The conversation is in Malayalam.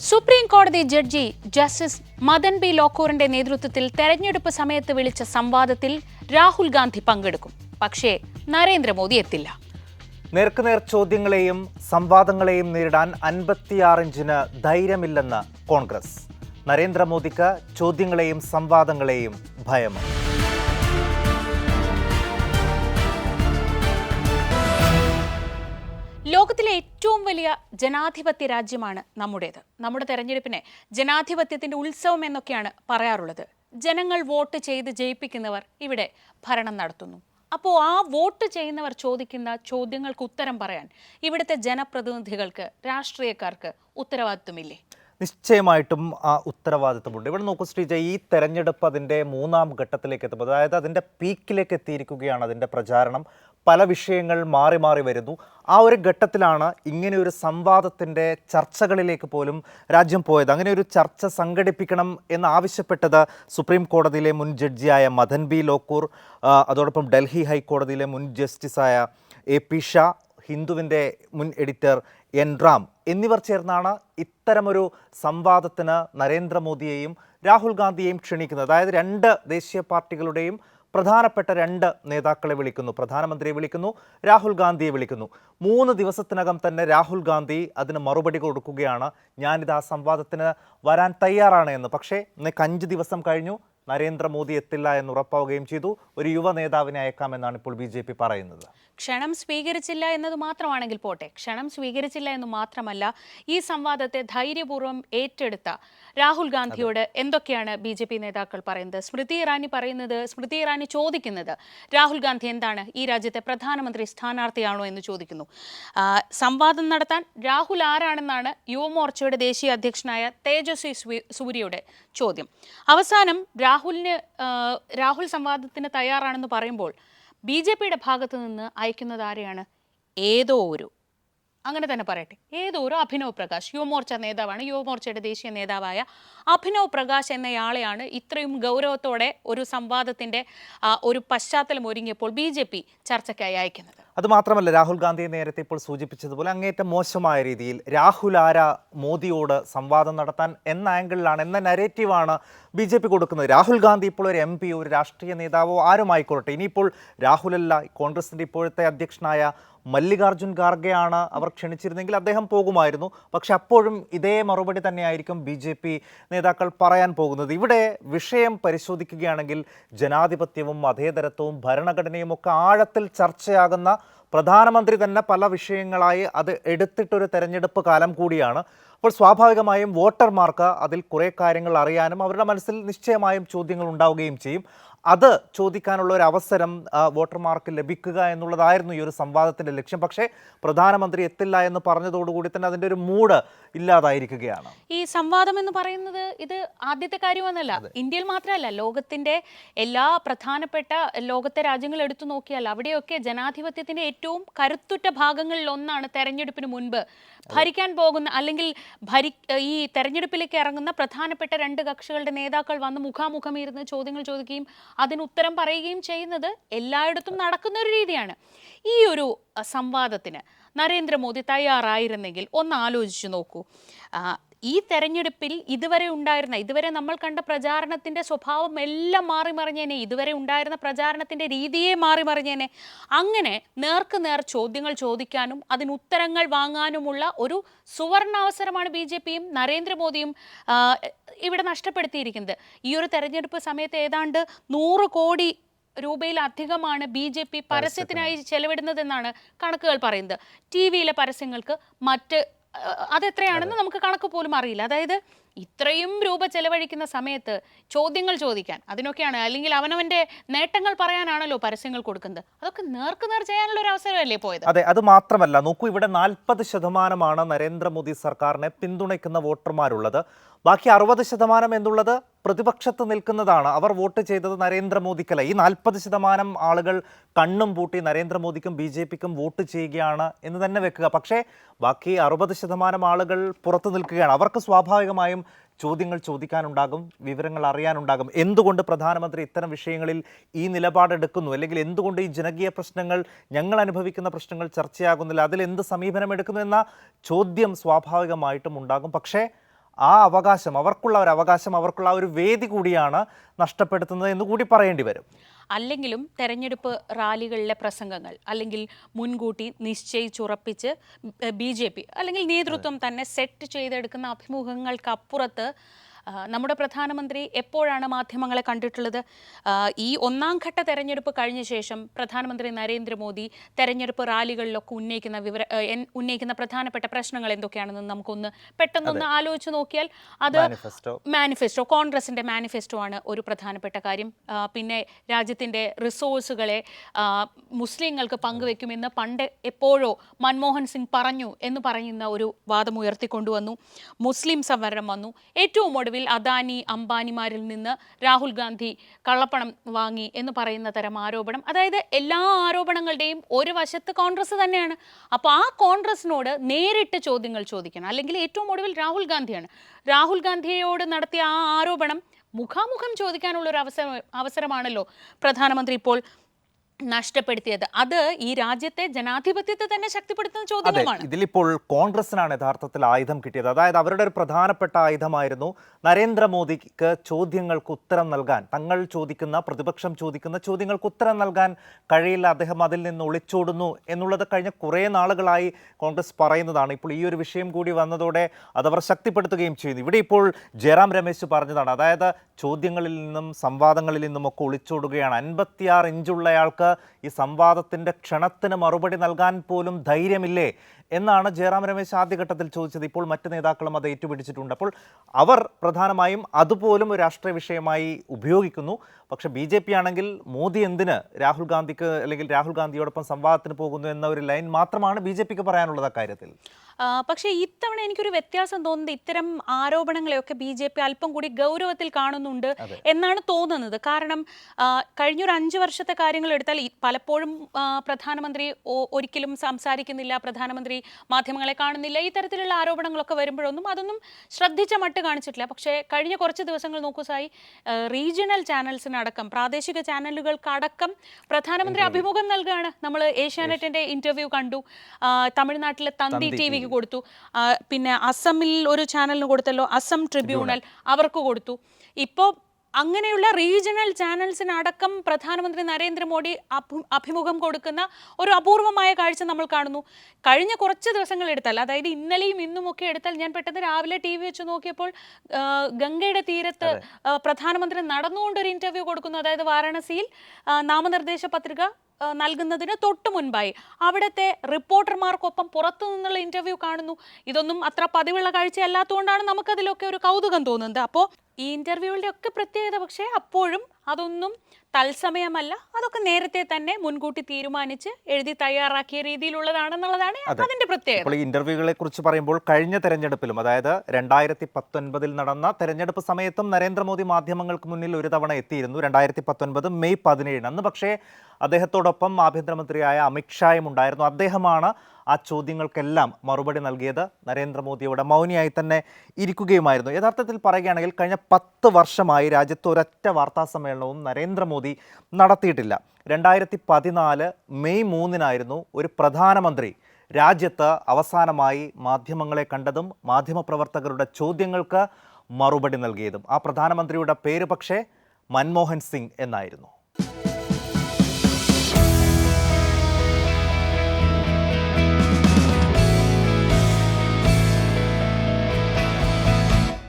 സുപ്രീം കോടതി ജഡ്ജി ജസ്റ്റിസ് മദൻ ബി ലോക്കൂറിന്റെ നേതൃത്വത്തിൽ തെരഞ്ഞെടുപ്പ് സമയത്ത് വിളിച്ച സംവാദത്തിൽ രാഹുൽ ഗാന്ധി പങ്കെടുക്കും. പക്ഷേ നരേന്ദ്രമോദി എത്തില്ല. നേർക്കുനേർ ചോദ്യങ്ങളെയും സംവാദങ്ങളെയും നേരിടാൻ അൻപത്തിയാറ് ഇഞ്ചിന് ധൈര്യമില്ലെന്ന് കോൺഗ്രസ്. നരേന്ദ്രമോദിക്ക് ചോദ്യങ്ങളെയും സംവാദങ്ങളെയും ഭയമാണ്. ലോകത്തിലെ ഏറ്റവും വലിയ ജനാധിപത്യ രാജ്യമാണ് നമ്മുടേത്. നമ്മുടെ തെരഞ്ഞെടുപ്പിനെ ജനാധിപത്യത്തിന്റെ ഉത്സവം എന്നൊക്കെയാണ് പറയാറുള്ളത്. ജനങ്ങൾ വോട്ട് ചെയ്ത് ജയിപ്പിക്കുന്നവർ ഇവിടെ ഭരണം നടത്തുന്നു. അപ്പോൾ ആ വോട്ട് ചെയ്യുന്നവർ ചോദിക്കുന്ന ചോദ്യങ്ങൾക്ക് ഉത്തരം പറയാൻ ഇവിടുത്തെ ജനപ്രതിനിധികൾക്ക് രാഷ്ട്രീയക്കാർക്ക് ഉത്തരവാദിത്വമില്ലേ? നിശ്ചയമായിട്ടും ആ ഉത്തരവാദിത്വമുണ്ട്. ഇവിടെ നോക്കൂ ശ്രീജ ഈ തെരഞ്ഞെടുപ്പ് അതിന്റെ മൂന്നാം ഘട്ടത്തിലേക്ക് എത്തുമ്പോൾ അതായത് അതിന്റെ പീക്കിലേക്ക് എത്തിയിരിക്കുകയാണ് അതിന്റെ പ്രചാരണം. പല വിഷയങ്ങൾ മാറി മാറി വരുന്നു. ആ ഒരു ഘട്ടത്തിലാണ് ഇങ്ങനെ ഒരു സംവാദത്തിന്റെ ചർച്ചകളിലേക്ക് പോലും രാജ്യം പോയത്. അങ്ങനെ ഒരു ചർച്ച സംഘടിപ്പിക്കണം എന്ന് ആവശ്യപ്പെട്ടത് സുപ്രീം കോടതിയിലെ മുൻ ജഡ്ജിയായ മദൻ ബി ലോക്കൂർ അതോടൊപ്പം ഡൽഹി ഹൈക്കോടതിയിലെ മുൻ ജസ്റ്റിസായ എ പി ഷാ ഹിന്ദുവിന്റെ മുൻ എഡിറ്റർ എൻ റാം എന്നിവർ ചേർന്നാണ് ഇത്തരമൊരു സംവാദത്തിന് നരേന്ദ്രമോദിയെയും രാഹുൽ ഗാന്ധിയെയും ക്ഷണിക്കുന്നത്. അതായത് രണ്ട് ദേശീയ പാർട്ടികളുടെയും പ്രധാനപ്പെട്ട രണ്ട് നേതാക്കളെ വിളിക്കുന്നു. പ്രധാനമന്ത്രിയെ വിളിക്കുന്നു രാഹുൽ ഗാന്ധിയെ വിളിക്കുന്നു. മൂന്ന് ദിവസത്തിനകം തന്നെ രാഹുൽ ഗാന്ധി അതിന് മറുപടി കൊടുക്കുകയാണ്. ഞാനിത് ആ സംവാദത്തിന് വരാൻ തയ്യാറാണ് എന്ന്. പക്ഷേ ഇന്നേക്ക് അഞ്ച് ദിവസം കഴിഞ്ഞു. നരേന്ദ്രമോദി എത്തില്ല എന്ന് ഉറപ്പാവുകയും ചെയ്തു. ഒരു യുവ നേതാവിനെ അയക്കാമെന്നാണ് ഇപ്പോൾ ബി ജെ പി പറയുന്നത്. ക്ഷണം സ്വീകരിച്ചില്ല എന്നത് മാത്രമാണെങ്കിൽ പോട്ടെ. ക്ഷണം സ്വീകരിച്ചില്ല എന്ന് മാത്രമല്ല ഈ സംവാദത്തെ ധൈര്യപൂർവം ഏറ്റെടുത്ത രാഹുൽ ഗാന്ധിയോട് എന്തൊക്കെയാണ് ബി ജെ പി നേതാക്കൾ പറയുന്നത്? സ്മൃതി ഇറാനി പറയുന്നത് സ്മൃതി ഇറാനി ചോദിക്കുന്നത് രാഹുൽ ഗാന്ധി എന്താണ് ഈ രാജ്യത്തെ പ്രധാനമന്ത്രി സ്ഥാനാർത്ഥിയാണോ എന്ന് ചോദിക്കുന്നു. സംവാദം നടത്താൻ രാഹുൽ ആരാണെന്നാണ് യുവമോർച്ചയുടെ ദേശീയ അധ്യക്ഷനായ തേജസ്വി സൂര്യയുടെ ചോദ്യം. അവസാനം രാഹുലിന് രാഹുൽ സംവാദത്തിന് തയ്യാറാണെന്ന് പറയുമ്പോൾ ബി ജെ പിയുടെ ഭാഗത്ത് നിന്ന് അയക്കുന്നത് ആരെയാണ്? ഏതോ ഒരു. അങ്ങനെ തന്നെ പറയട്ടെ. ഏതോ ഒരു അഭിനവ് പ്രകാശ്. യുവമോർച്ച നേതാവാണ്. യുവമോർച്ചയുടെ ദേശീയ നേതാവായ അഭിനവ് പ്രകാശ് എന്നയാളെയാണ് ഇത്രയും ഗൗരവത്തോടെ ഒരു സംവാദത്തിന്റെ ഒരു പശ്ചാത്തലം ഒരുങ്ങിയപ്പോൾ ബി ചർച്ചയ്ക്കായി അയക്കുന്നത്. അതുമാത്രമല്ല രാഹുൽ ഗാന്ധിയെ നേരത്തെ ഇപ്പോൾ സൂചിപ്പിച്ചതുപോലെ അങ്ങേറ്റം മോശമായ രീതിയിൽ രാഹുൽ ആര മോദിയോട് സംവാദം നടത്താൻ എന്ന ആംഗിളിലാണ് എന്ന നരേറ്റീവാണ് ബി ജെ പി കൊടുക്കുന്നത്. രാഹുൽ ഗാന്ധി ഇപ്പോൾ ഒരു എം പി ഒരു രാഷ്ട്രീയ നേതാവോ ആരുമായിക്കൊള്ളട്ടെ? ഇനിയിപ്പോൾ രാഹുലല്ല കോൺഗ്രസിന്റെ ഇപ്പോഴത്തെ അധ്യക്ഷനായ മല്ലികാർജുൻ ഖാർഗെയാണ് അവർ ക്ഷണിച്ചിരുന്നെങ്കിൽ അദ്ദേഹം പോകുമായിരുന്നു. പക്ഷെ അപ്പോഴും ഇതേ മറുപടി തന്നെയായിരിക്കും ബി ജെ പി നേതാക്കൾ പറയാൻ പോകുന്നത്. ഇവിടെ വിഷയം പരിശോധിക്കുകയാണെങ്കിൽ ജനാധിപത്യവും മതേതരത്വവും ഭരണഘടനയും ഒക്കെ ആഴത്തിൽ ചർച്ചയാകുന്ന പ്രധാനമന്ത്രി തന്നെ പല വിഷയങ്ങളായി അത് എടുത്തിട്ടൊരു തെരഞ്ഞെടുപ്പ് കാലം കൂടിയാണ്. അപ്പോൾ സ്വാഭാവികമായും വോട്ടർമാർക്ക് അതിൽ കുറേ കാര്യങ്ങൾ അറിയാനും അവരുടെ മനസ്സിൽ നിശ്ചയമായും ചോദ്യങ്ങൾ ഉണ്ടാവുകയും ചെയ്യും. അത് ചോദിക്കാനുള്ള ഒരു അവസരം വോട്ടർമാർക്ക് ലഭിക്കുക എന്നുള്ളതായിരുന്നു ഈ ഒരു സംവാദത്തിന്റെ ലക്ഷ്യം. പക്ഷേ പ്രധാനമന്ത്രി എത്തില്ല എന്ന് പറഞ്ഞതോടുകൂടി തന്നെ അതിന്റെ ഒരു മൂഡ് ഇല്ലാതായിരിക്കുകയാണ്. ഈ സംവാദം എന്ന് പറയുന്നത് ഇത് ആദ്യത്തെ കാര്യമൊന്നല്ല. ഇന്ത്യയിൽ മാത്രമല്ല ലോകത്തിന്റെ എല്ലാ പ്രധാനപ്പെട്ട ലോകത്തെ രാജ്യങ്ങൾ എടുത്തു നോക്കിയാൽ അവിടെയൊക്കെ ജനാധിപത്യത്തിന്റെ ഏറ്റവും കരുത്തുറ്റ ഭാഗങ്ങളിൽ ഒന്നാണ് തെരഞ്ഞെടുപ്പിന് മുൻപ് ഭരിക്കാൻ പോകുന്ന അല്ലെങ്കിൽ ഭരി ഈ തെരഞ്ഞെടുപ്പിലേക്ക് ഇറങ്ങുന്ന പ്രധാനപ്പെട്ട രണ്ട് കക്ഷികളുടെ നേതാക്കൾ വന്ന് മുഖാമുഖം ഇരുന്ന് ചോദ്യങ്ങൾ ചോദിക്കുകയും അതിന് ഉത്തരം പറയുകയും ചെയ്യുന്നത് എല്ലായിടത്തും നടക്കുന്ന ഒരു രീതിയാണ്. ഈ ഒരു സംവാദത്തിന് നരേന്ദ്രമോദി തയ്യാറായിരുന്നെങ്കിൽ ഒന്ന് ആലോചിച്ചു നോക്കൂ. ഈ തെരഞ്ഞെടുപ്പിൽ ഇതുവരെ ഉണ്ടായിരുന്ന ഇതുവരെ നമ്മൾ കണ്ട പ്രചാരണത്തിന്റെ സ്വഭാവം എല്ലാം മാറി മറിഞ്ഞേനെ ഇതുവരെ ഉണ്ടായിരുന്ന പ്രചാരണത്തിന്റെ രീതിയെ മാറി മറിഞ്ഞേനെ. അങ്ങനെ നേർക്ക് നേർ ചോദ്യങ്ങൾ ചോദിക്കാനും അതിന് ഉത്തരങ്ങൾ വാങ്ങാനുമുള്ള ഒരു സുവർണാവസരമാണ് ബി ജെ പിയും നരേന്ദ്രമോദിയും ഇവിടെ നഷ്ടപ്പെടുത്തിയിരിക്കുന്നത്. ഈ ഒരു തെരഞ്ഞെടുപ്പ് സമയത്ത് ഏതാണ്ട് നൂറ് കോടി രൂപയിലധികമാണ് ബി ജെ പി പരസ്യത്തിനായി. ചെലവിടുന്നതെന്നാണ് കണക്കുകൾ പറയുന്നത്. ടി വിയിലെ പരസ്യങ്ങൾക്ക് മറ്റ് അതെത്രയാണെന്ന് നമുക്ക് കണക്ക് പോലും അറിയില്ല. അതായത് ഇത്രയും രൂപ ചെലവഴിക്കുന്ന സമയത്ത് ചോദ്യങ്ങൾ ചോദിക്കാൻ അതിനൊക്കെയാണ് അല്ലെങ്കിൽ അവനവന്റെ നേട്ടങ്ങൾ പറയാനാണല്ലോ പരസ്യങ്ങൾ കൊടുക്കുന്നത്. അതൊക്കെ നേർക്ക് നേർ ചെയ്യാനുള്ള ഒരു അവസരമല്ലേ പോയത്? അതെ അത് മാത്രമല്ല നോക്കൂ ഇവിടെ നാൽപ്പത് ശതമാനമാണ് നരേന്ദ്രമോദി സർക്കാരിനെ പിന്തുണയ്ക്കുന്ന വോട്ടർമാരുള്ളത്. ബാക്കി അറുപത് ശതമാനം എന്നുള്ളത് പ്രതിപക്ഷത്ത് നിൽക്കുന്നതാണ്. അവർ വോട്ട് ചെയ്തത് നരേന്ദ്രമോദിക്കല്ല. ഈ നാൽപ്പത് ശതമാനം ആളുകൾ കണ്ണും പൂട്ടി നരേന്ദ്രമോദിക്കും ബി ജെ പിക്കും വോട്ട് ചെയ്യുകയാണ് എന്ന് തന്നെ വെക്കുക. പക്ഷേ ബാക്കി അറുപത് ശതമാനം ആളുകൾ പുറത്തു നിൽക്കുകയാണ്. അവർക്ക് സ്വാഭാവികമായും ചോദ്യങ്ങൾ ചോദിക്കാനുണ്ടാകും വിവരങ്ങൾ അറിയാനുണ്ടാകും. എന്തുകൊണ്ട് പ്രധാനമന്ത്രി ഇത്തരം വിഷയങ്ങളിൽ ഈ നിലപാടെടുക്കുന്നു അല്ലെങ്കിൽ എന്തുകൊണ്ട് ഈ ജനകീയ പ്രശ്നങ്ങൾ ഞങ്ങൾ അനുഭവിക്കുന്ന പ്രശ്നങ്ങൾ ചർച്ചയാകുന്നില്ല? അതിൽ എന്ത് സമീപനം എടുക്കുന്നു എന്ന ചോദ്യം സ്വാഭാവികമായിട്ടും ഉണ്ടാകും. പക്ഷേ ആ അവകാശം അവർക്കുള്ള ഒരു അവകാശം അവർക്കുള്ള ഒരു വേദി കൂടിയാണ് നഷ്ടപ്പെടുത്തുന്നത് എന്ന് കൂടി പറയേണ്ടി വരും. അല്ലെങ്കിലും തെരഞ്ഞെടുപ്പ് റാലികളിലെ പ്രസംഗങ്ങൾ അല്ലെങ്കിൽ മുൻകൂട്ടി നിശ്ചയിച്ചുറപ്പിച്ച് ബി ജെ പി അല്ലെങ്കിൽ നേതൃത്വം തന്നെ സെറ്റ് ചെയ്തെടുക്കുന്ന അഭിമുഖങ്ങൾക്കപ്പുറത്ത് നമ്മുടെ പ്രധാനമന്ത്രി എപ്പോഴാണ് മാധ്യമങ്ങളെ കണ്ടിട്ടുള്ളത്? ഈ ഒന്നാം ഘട്ട തെരഞ്ഞെടുപ്പ് കഴിഞ്ഞ ശേഷം പ്രധാനമന്ത്രി നരേന്ദ്രമോദി തെരഞ്ഞെടുപ്പ് റാലികളിലൊക്കെ ഉന്നയിക്കുന്ന വിവര ഉന്നയിക്കുന്ന പ്രധാനപ്പെട്ട പ്രശ്നങ്ങൾ എന്തൊക്കെയാണെന്ന് നമുക്കൊന്ന് പെട്ടെന്നൊന്ന് ആലോചിച്ച് നോക്കിയാൽ അത് മാനിഫെസ്റ്റോ. കോൺഗ്രസിന്റെ മാനിഫെസ്റ്റോ ആണ് ഒരു പ്രധാനപ്പെട്ട കാര്യം. പിന്നെ രാജ്യത്തിന്റെ റിസോഴ്സുകളെ മുസ്ലിങ്ങൾക്ക് പങ്കുവെക്കുമെന്ന് പണ്ട് എപ്പോഴോ മൻമോഹൻ സിംഗ് പറഞ്ഞു എന്ന് പറയുന്ന ഒരു വാദം ഉയർത്തിക്കൊണ്ടുവന്നു. മുസ്ലിം സംവരണം വന്നു. ഏറ്റവും ഒടുവിൽ അദാനി അംബാനിമാരിൽ നിന്ന് രാഹുൽ ഗാന്ധി കള്ളപ്പണം വാങ്ങി എന്ന് പറയുന്ന തരം ആരോപണം. അതായത് എല്ലാ ആരോപണങ്ങളുടെയും ഒരു വശത്ത് കോൺഗ്രസ് തന്നെയാണ്. അപ്പോൾ ആ കോൺഗ്രസിനോട് നേരിട്ട് ചോദ്യങ്ങൾ ചോദിക്കണം. അല്ലെങ്കിൽ ഏറ്റവും ഒടുവിൽ രാഹുൽ ഗാന്ധിയാണ്. രാഹുൽ ഗാന്ധിയോട് നടത്തിയ ആ ആരോപണം മുഖാമുഖം ചോദിക്കാനുള്ള ഒരു അവസരം അവസരമാണല്ലോ പ്രധാനമന്ത്രി ഇപ്പോൾ നഷ്ടപ്പെടുത്തിയത്. അത് ഈ രാജ്യത്തെ ജനാധിപത്യത്തെ തന്നെ ശക്തിപ്പെടുത്തുന്ന ചോദ്യമാണ് ഇതിലിപ്പോൾ കോൺഗ്രസിനാണ് യഥാർത്ഥത്തിൽ ആയുധം കിട്ടിയത്. അതായത് അവരുടെ ഒരു പ്രധാനപ്പെട്ട ആയുധമായിരുന്നു നരേന്ദ്രമോദിക്ക് ചോദ്യങ്ങൾക്ക് ഉത്തരം നൽകാൻ തങ്ങൾ ചോദിക്കുന്ന പ്രതിപക്ഷം ചോദിക്കുന്ന ചോദ്യങ്ങൾക്ക് ഉത്തരം നൽകാൻ കഴിയില്ല. അദ്ദേഹം അതിൽ നിന്ന് ഒളിച്ചോടുന്നു എന്നുള്ളത് കഴിഞ്ഞ കുറേ നാളുകളായി കോൺഗ്രസ് പറയുന്നതാണ്. ഇപ്പോൾ ഈ ഒരു വിഷയം കൂടി വന്നതോടെ അതവർ ശക്തിപ്പെടുത്തുകയും ചെയ്യുന്നു ഇവിടെ ഇപ്പോൾ ജയറാം രമേശ് പറഞ്ഞതാണ്. അതായത് ചോദ്യങ്ങളിൽ നിന്നും സംവാദങ്ങളിൽ നിന്നും ഒക്കെ ഒളിച്ചോടുകയാണ്. അൻപത്തിയാറ് ഇഞ്ചുള്ളയാൾക്ക് ഈ സംവാദത്തിന്റെ ക്ഷണത്തിന് മറുപടി നൽകാൻ പോലും ധൈര്യമില്ലേ എന്നാണ് ജയറാം രമേശ് ആദ്യഘട്ടത്തിൽ ചോദിച്ചത്. ഇപ്പോൾ മറ്റ് നേതാക്കളും അത് ഏറ്റുപിടിച്ചിട്ടുണ്ട്. അപ്പോൾ അവർ പ്രധാനമായും അതുപോലും ഒരു രാഷ്ട്രീയ വിഷയമായി ഉപയോഗിക്കുന്നു. പക്ഷേ ബി ജെ പി ആണെങ്കിൽ മോദി എന്തിന് രാഹുൽ ഗാന്ധിക്ക് അല്ലെങ്കിൽ രാഹുൽ ഗാന്ധിയോടൊപ്പം സംവാദത്തിന് പോകുന്നു എന്ന ഒരു ലൈൻ മാത്രമാണ് ബി ജെ പിക്ക് പറയാനുള്ളത് അക്കാര്യത്തിൽ. പക്ഷേ ഇത്തവണ എനിക്കൊരു വ്യത്യാസം തോന്നുന്നത് ഇത്തരം ആരോപണങ്ങളെയൊക്കെ ബി ജെ പി അല്പം കൂടി ഗൗരവത്തിൽ കാണുന്നുണ്ട് എന്നാണ് തോന്നുന്നത്. കാരണം കഴിഞ്ഞൊരു അഞ്ച് വർഷത്തെ കാര്യങ്ങൾ എടുത്താൽ പലപ്പോഴും പ്രധാനമന്ത്രി ഒരിക്കലും സംസാരിക്കുന്നില്ല പ്രധാനമന്ത്രി മാധ്യമങ്ങളെ കാണുന്നില്ല ഈ തരത്തിലുള്ള ആരോപണങ്ങളൊക്കെ വരുമ്പോഴൊന്നും അതൊന്നും ശ്രദ്ധിച്ച മട്ട് കാണിച്ചിട്ടില്ല. പക്ഷേ കഴിഞ്ഞ കുറച്ച് ദിവസങ്ങൾ നോക്കൂ സായി റീജിയണൽ ചാനൽസിനടക്കം പ്രാദേശിക ചാനലുകൾക്കടക്കം പ്രധാനമന്ത്രി അഭിമുഖം നൽകുകയാണ് നമ്മൾ ഏഷ്യാനെറ്റിന്റെ ഇന്റർവ്യൂ കണ്ടു. തമിഴ്നാട്ടിലെ തന്തി ടി വിക്ക് കൊടുത്തു. പിന്നെ അസമിൽ ഒരു ചാനലിന് കൊടുത്തല്ലോ അസം ട്രിബ്യൂണൽ അവർക്ക് കൊടുത്തു. ഇപ്പോൾ അങ്ങനെയുള്ള റീജിയണൽ ചാനൽസിനടക്കം പ്രധാനമന്ത്രി നരേന്ദ്രമോദി അഭി- അഭിമുഖം കൊടുക്കുന്ന ഒരു അപൂർവമായ കാഴ്ച നമ്മൾ കാണുന്നു. കഴിഞ്ഞ കുറച്ച് ദിവസങ്ങൾ എടുത്താൽ അതായത് ഇന്നലെയും ഇന്നുമൊക്കെ എടുത്താൽ ഞാൻ പെട്ടെന്ന് രാവിലെ ടി വി വെച്ച് നോക്കിയപ്പോൾ ഗംഗയുടെ തീരത്ത് പ്രധാനമന്ത്രി പ്രധാനമന്ത്രി നടന്നുകൊണ്ടൊരു ഇന്റർവ്യൂ കൊടുക്കുന്നു. അതായത് വാരാണസിയിൽ നാമനിർദ്ദേശ പത്രിക നൽകുന്നതിന് തൊട്ട് മുൻപായി. അവിടുത്തെ റിപ്പോർട്ടർമാർക്കൊപ്പം പുറത്തു നിന്നുള്ള ഇന്റർവ്യൂ കാണുന്നു. ഇതൊന്നും അത്ര പതിവുള്ള കാഴ്ചയല്ലാത്തതുകൊണ്ടാണ് നമുക്കതിലൊക്കെ ഒരു കൗതുകം തോന്നുന്നത്. അപ്പോൾ ഈ ഇന്റർവ്യൂവിന്റെ ഒക്കെ പ്രത്യേകത പക്ഷേ അപ്പോഴും അതൊന്നും തത്സമയമല്ല. അതൊക്കെ നേരത്തെ തന്നെ മുൻകൂട്ടി തീരുമാനിച്ച് എഴുതി തയ്യാറാക്കിയ രീതിയിലുള്ളതാണെന്നുള്ളതാണ് അതിന്റെ പ്രത്യേകത. ഇന്റർവ്യൂകളെ കുറിച്ച് പറയുമ്പോൾ കഴിഞ്ഞ തെരഞ്ഞെടുപ്പിലും അതായത് രണ്ടായിരത്തി പത്തൊൻപതിൽ നടന്ന തെരഞ്ഞെടുപ്പ് സമയത്തും നരേന്ദ്രമോദി മാധ്യമങ്ങൾക്ക് മുന്നിൽ ഒരു തവണ എത്തിയിരുന്നു. രണ്ടായിരത്തി പത്തൊൻപത് മെയ് പതിനേഴിന്. അന്ന് പക്ഷേ അദ്ദേഹത്തോടൊപ്പം ആഭ്യന്തരമന്ത്രിയായ അമിത്ഷായും ഉണ്ടായിരുന്നു. അദ്ദേഹമാണ് ആ ചോദ്യങ്ങൾക്കെല്ലാം മറുപടി നൽകിയത് നരേന്ദ്രമോദിയോട് മൗനിയായി തന്നെ ഇരിക്കുകയുമായിരുന്നു. യഥാർത്ഥത്തിൽ പറയുകയാണെങ്കിൽ കഴിഞ്ഞ പത്ത് വർഷമായി രാജ്യത്ത് ഒരൊറ്റ വാർത്താ സമ്മേളനവും നരേന്ദ്രമോദി നടത്തിയിട്ടില്ല. രണ്ടായിരത്തി പതിനാല് മെയ് മൂന്നിനായിരുന്നു ഒരു പ്രധാനമന്ത്രി രാജ്യത്ത് അവസാനമായി മാധ്യമങ്ങളെ കണ്ടതും മാധ്യമപ്രവർത്തകരുടെ ചോദ്യങ്ങൾക്ക് മറുപടി നൽകിയതും. ആ പ്രധാനമന്ത്രിയുടെ പേര് പക്ഷേ മൻമോഹൻ സിംഗ് എന്നായിരുന്നു.